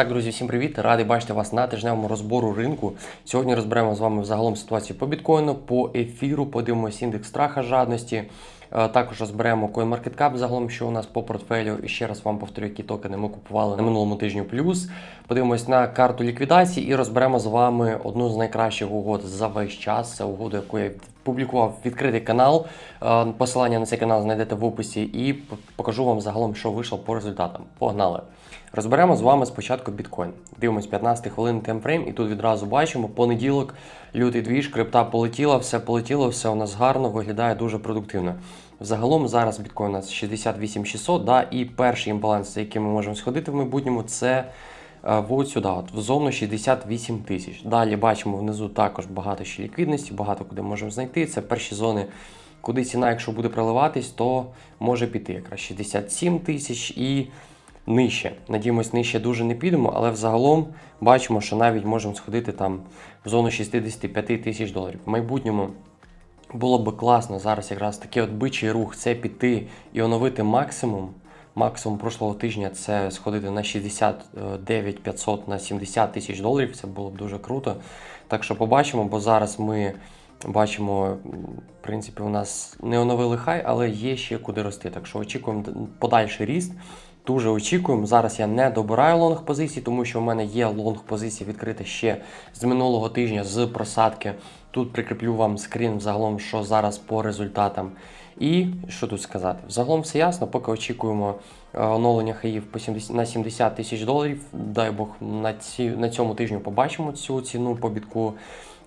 Так, друзі, всім привіт! Радий бачити вас на тижневому розбору ринку. Сьогодні розберемо з вами взагалом ситуацію по біткоїну, по ефіру, подивимося індекс страха жадності. Е, Також розберемо CoinMarketCap загалом, що у нас по портфелю. І ще раз вам повторю, які токени ми купували на минулому тижні плюс. Подивимось на карту ліквідації і розберемо з вами одну з найкращих угод за весь час. Це угоду, яку я публікував відкритий канал. Е, Посилання на цей канал знайдете в описі і покажу вам загалом, що вийшло по результатам. Погнали! Розберемо з вами спочатку біткоін. Дивимось 15 хвилин темпфрейм, і тут відразу бачимо понеділок, лютий двіж, крипта полетіла, все полетіло, все у нас гарно, виглядає дуже продуктивно. Загалом зараз біткоін у нас 68 600, да, і перший імбаланс, за яким ми можемо сходити в майбутньому, це е, от сюди, от, в зону 68 тисяч. Далі бачимо внизу також багато ще ліквідності, багато куди можемо знайти. Це перші зони, куди ціна, якщо буде проливатись, то може піти якраз 67 тисяч і нижче. Надіємось, нижче дуже не підемо, але взагалом бачимо, що навіть можемо сходити там в зону 65 тисяч доларів. В майбутньому було б класно зараз якраз такий от бичий рух це піти і оновити максимум. Максимум прошлого тижня це сходити на 69 500 на 70 тисяч доларів. Це було б дуже круто. Так що побачимо, бо зараз ми бачимо, в принципі, у нас не оновили хай, але є ще куди рости. Так що очікуємо подальший ріст. Дуже очікуємо. Зараз я не добираю лонг позиції, тому що в мене є лонг позиції відкрита ще з минулого тижня з просадки. Тут прикріплю вам скрін взагалом, що зараз по результатам. І що тут сказати? Взагалом все ясно, поки очікуємо е, оновлення хаїв по 70, на 70 тисяч доларів. Дай Бог на, ці, на цьому тижню побачимо цю ціну по бітку.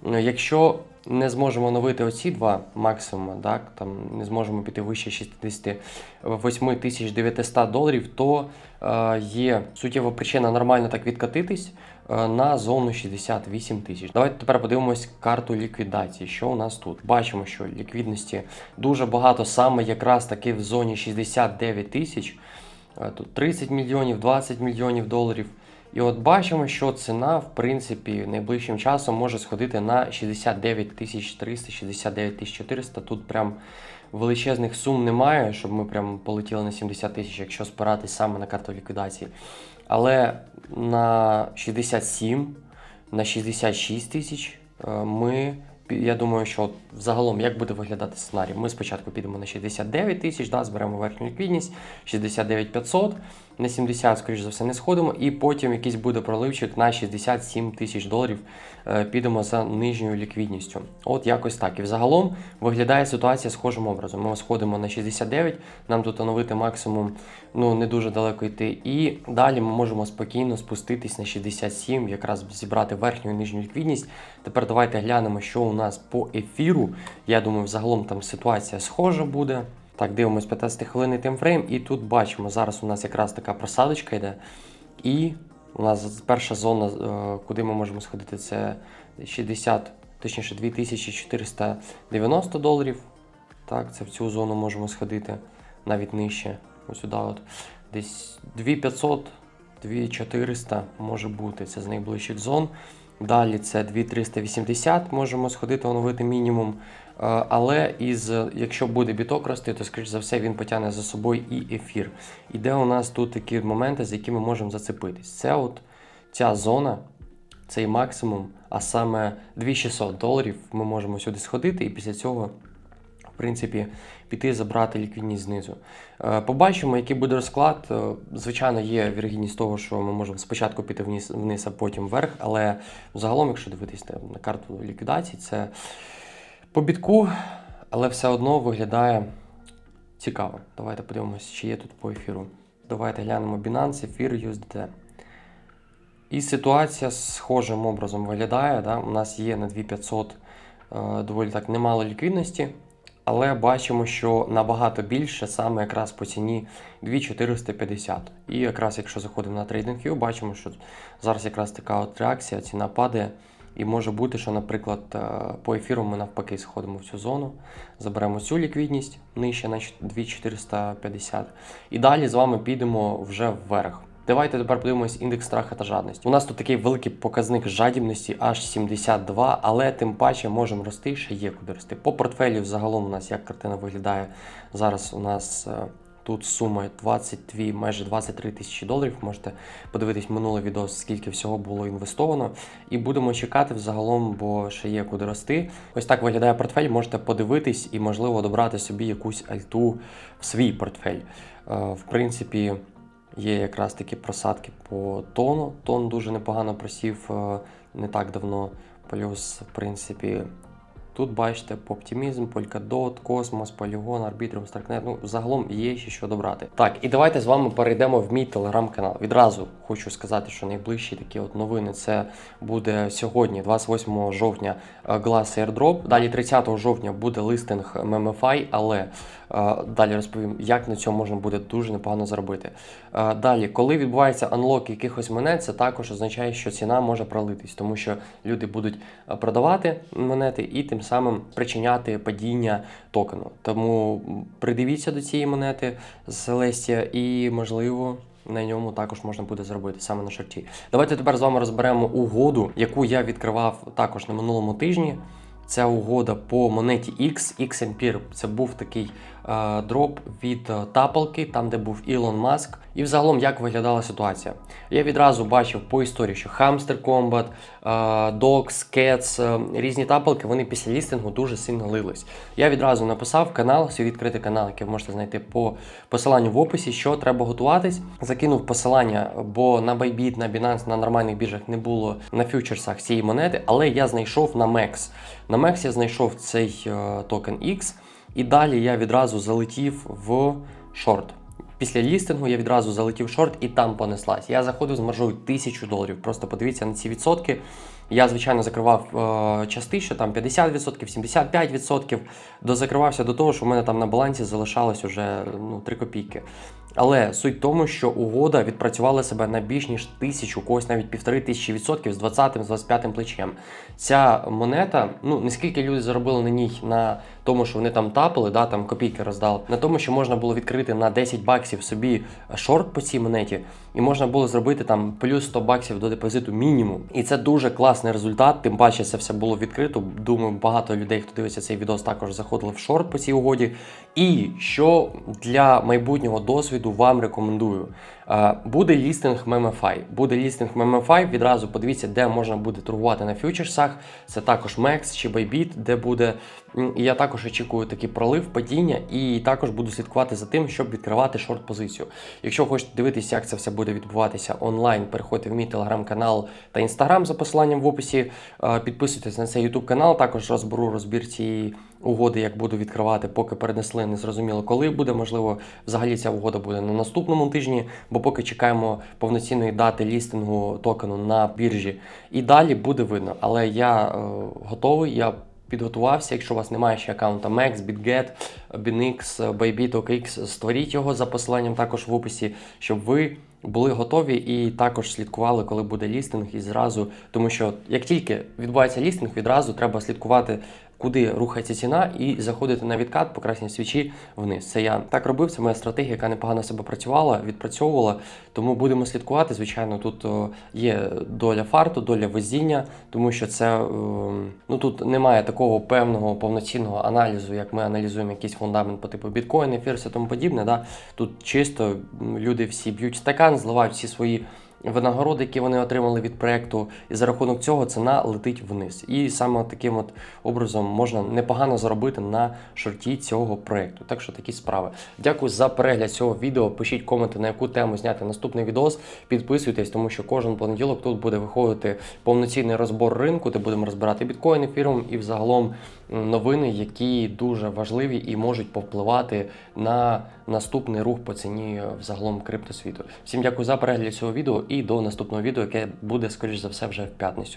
Якщо не зможемо оновити оці два максимуми, так, там не зможемо піти вище 68 тисяч 900 доларів, то е, є суттєва причина нормально так відкатитись е, на зону 68 тисяч. Давайте тепер подивимось карту ліквідації. Що у нас тут? Бачимо, що ліквідності дуже багато, саме якраз таки в зоні 69 тисяч. Е, Тут 30 мільйонів, 20 мільйонів доларів. І от бачимо, що ціна, в принципі, найближчим часом може сходити на 69 300, 69 400. Тут прям величезних сум немає, щоб ми прям полетіли на 70 тисяч, якщо спиратись саме на карту ліквідації. Але на 67, на 66 тисяч е, ми. Я думаю, що от взагалом як буде виглядати сценарій? Ми спочатку підемо на 69 тисяч, да, зберемо верхню ліквідність, 69 500, на 70, скоріш за все, не сходимо, і потім якийсь буде проливчик на 67 тисяч доларів. е, Підемо за нижньою ліквідністю. От якось так. І взагалом виглядає ситуація схожим образом. Ми сходимо на 69, нам тут оновити максимум ну, не дуже далеко йти. І далі ми можемо спокійно спуститись на 67, якраз зібрати верхню і нижню ліквідність. Тепер давайте глянемо, що у нас по ефіру. Я думаю, взагалом там ситуація схожа буде. Так, дивимось 15 хвилинний таймфрейм, і тут бачимо, зараз у нас якраз така просадочка йде. І у нас перша зона, е, куди ми можемо сходити, це 60, точніше 2490 доларів. Так, це в цю зону можемо сходити навіть нижче. Ось сюди от. Десь 2500, 2400 може бути. Це з найближчих зон. Далі це 2380, можемо сходити оновити мінімум. Е, Але із, якщо буде біток рости, то скоріш за все він потягне за собою і ефір. І де у нас тут такі моменти, з якими можемо зацепитись? Це от ця зона, цей максимум, а саме 2600 доларів ми можемо сюди сходити, і після цього принципі, піти забрати ліквідність знизу. Е, Побачимо, який буде розклад. Е, Звичайно, є вірогідність того, що ми можемо спочатку піти вниз, вниз а потім вверх, але загалом, якщо дивитись на- на карту ліквідації, це по бітку, але все одно виглядає цікаво. Давайте подивимося, чи є тут по ефіру. Давайте глянемо Binance, ефір, USDT. І ситуація схожим образом виглядає. Да? У нас є на 2500 е, доволі так немало ліквідності, але бачимо, що набагато більше саме якраз по ціні 2450. І якраз якщо заходимо на TradingView, бачимо, що зараз якраз така от реакція, ціна падає. І може бути, що, наприклад, е, по ефіру ми навпаки сходимо в цю зону, заберемо цю ліквідність нижче на 2450. І далі з вами підемо вже вверх. Давайте тепер подивимось індекс страха та жадності. У нас тут такий великий показник жадібності, аж 72, але тим паче можемо рости, ще є куди рости. По портфелю загалом у нас як картина виглядає. Зараз у нас е, Тут сума 22, майже 23 тисячі доларів. Можете подивитись минуле відео, скільки всього було інвестовано. І будемо чекати взагалом, бо ще є куди рости. Ось так виглядає портфель. Можете подивитись і, можливо, добрати собі якусь альту в свій портфель. Е, В принципі, є якраз такі просадки по тону. Тон дуже непогано просів е, не так давно. Плюс, в принципі, Тут бачите Optimism, Polkadot, Cosmos, Polygon, Arbitrum, Starknet. Ну, загалом є ще що добрати. Так, і давайте з вами перейдемо в мій телеграм-канал. Відразу хочу сказати, що найближчі такі от новини це буде сьогодні, 28 жовтня, е, Glass Airdrop. Далі 30 жовтня буде листинг MMFI, але е, далі розповім, як на цьому можна буде дуже непогано заробити. Е, Далі, коли відбувається анлок якихось монет, це також означає, що ціна може пролитись, тому що люди будуть продавати монети і тим самим причиняти падіння токену. Тому придивіться до цієї монети з Селестія, і, можливо. На ньому також можна буде зробити саме на шорті. Давайте тепер з вами розберемо угоду, яку я відкривав також на минулому тижні. Ця угода по монеті X, X Empire. Це був такий дроп від е, тапалки, там де був Ілон Маск. І взагалом як виглядала ситуація. Я відразу бачив по історії, що Hamster Combat, е, Cats, е, різні тапалки, вони після лістингу дуже сильно лились. Я відразу написав канал, свій відкритий канал, який ви можете знайти по посиланню в описі, що треба готуватись. Закинув посилання, бо на Bybit, на Binance, на нормальних біржах не було на фьючерсах цієї монети, але я знайшов на MEX. На MEX я знайшов цей е, токен X, і далі я відразу залетів в шорт. Після лістингу я відразу залетів в шорт і там понеслась. Я заходив з маржою 1000 доларів. Просто подивіться на ці відсотки. Я, звичайно, закривав е, части, там 50%, 75%. Дозакривався до того, що в мене там на балансі залишалось уже ну, 3 копійки. Але суть в тому, що угода відпрацювала себе на більш ніж тисячу, когось навіть півтори тисячі відсотків з 20-м, з 25-м плечем. Ця монета, ну не скільки люди заробили на ній на тому, що вони там тапали, да, там копійки роздали, на тому, що можна було відкрити на 10 баксів собі шорт по цій монеті, і можна було зробити там плюс 100 баксів до депозиту мінімум. І це дуже класний результат. Тим паче це все було відкрито. Думаю, багато людей, хто дивиться цей відос, також заходили в шорт по цій угоді. І що для майбутнього досвіду вам рекомендую. Буде лістинг MMFI. Буде лістинг MMFI. Відразу подивіться, де можна буде торгувати на фьючерсах. Це також MEX чи Bybit, де буде. Я також очікую такий пролив, падіння, і також буду слідкувати за тим, щоб відкривати шорт-позицію. Якщо хочете дивитися, як це все буде відбуватися онлайн, переходьте в мій телеграм-канал та інстаграм за посиланням в описі. Підписуйтесь на цей YouTube канал. Також розберу розбір цієї угоди, як буду відкривати, поки перенесли, не зрозуміло, коли буде. Можливо, взагалі ця угода буде на наступному тижні, бо поки чекаємо повноцінної дати лістингу токену на біржі. І далі буде видно. Але я е, готовий. Я підготувався. Якщо у вас немає ще аккаунта MEX, BitGet, BinX, Bybit, OKX, створіть його за посиланням також в описі, щоб ви були готові і також слідкували, коли буде лістинг, і зразу, тому що як тільки відбувається лістинг, відразу треба слідкувати, куди рухається ціна, і заходити на відкат по красній свічі вниз. Це я так робив. Це моя стратегія, яка непогано себе працювала, відпрацьовувала. Тому будемо слідкувати. Звичайно, тут є доля фарту, доля везіння, тому що це е, ну тут немає такого певного повноцінного аналізу, як ми аналізуємо якийсь фундамент по типу біткоін, ефір, і тому подібне. Да? Тут чисто люди всі б'ють стакан, зливають всі свої винагороди, які вони отримали від проекту, і за рахунок цього ціна летить вниз. І саме таким от образом можна непогано заробити на шорті цього проекту. Так що такі справи. Дякую за перегляд цього відео. Пишіть коменти, на яку тему зняти наступний відос. Підписуйтесь, тому що кожен понеділок тут буде виходити повноцінний розбор ринку, де будемо розбирати біткоін, ефіром і взагалом новини, які дуже важливі і можуть повпливати на наступний рух по ціні взагалом криптосвіту. Всім дякую за перегляд цього відео і до наступного відео, яке буде скоріш за все вже в п'ятницю.